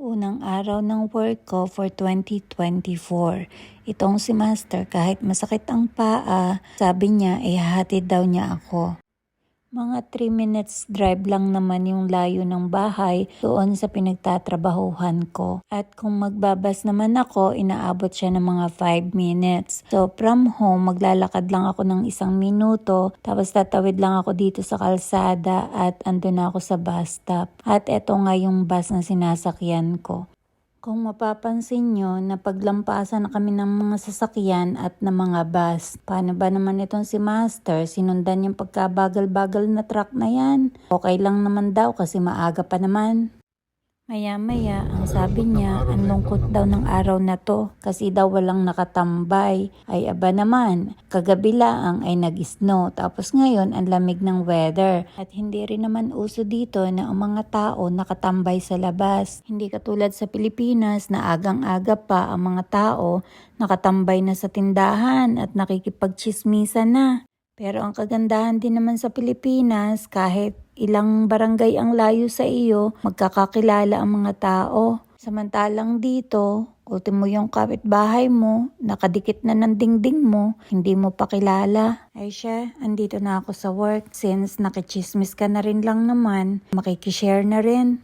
Unang araw ng work ko for 2024. Itong si Master kahit masakit ang paa, sabi niya ay hahatid daw niya ako. Mga 3 minutes drive lang naman yung layo ng bahay doon sa pinagtatrabahuhan ko. At kung magbabas naman ako, inaabot siya ng mga 5 minutes. So from home, maglalakad lang ako ng isang minuto, tapos tatawid lang ako dito sa kalsada at ando na ako sa bus stop. At eto nga yung bus na sinasakyan ko. Kung mapapansin nyo, napaglampasan na kami ng mga sasakyan at ng mga bus. Paano ba naman itong si Master? Sinundan yung pagkabagal-bagal na truck na yan. Okay lang naman daw kasi maaga pa naman. Maya-maya, ang sabi niya, ang lungkot daw ng araw na to kasi daw walang nakatambay. Ay aba naman, kagabi laang ay nag-snow tapos ngayon ang lamig ng weather. At hindi rin naman uso dito na ang mga tao nakatambay sa labas. Hindi katulad sa Pilipinas na agang-aga pa ang mga tao nakatambay na sa tindahan at nakikipagchismisan na. Pero ang kagandahan din naman sa Pilipinas, kahit ilang barangay ang layo sa iyo, magkakakilala ang mga tao. Samantalang dito, ultimo yung kapitbahay mo, nakadikit na ng dingding mo, hindi mo pa kilala. Ay siya, andito na ako sa work. Since nakichismis ka na rin lang naman, makikishare na rin.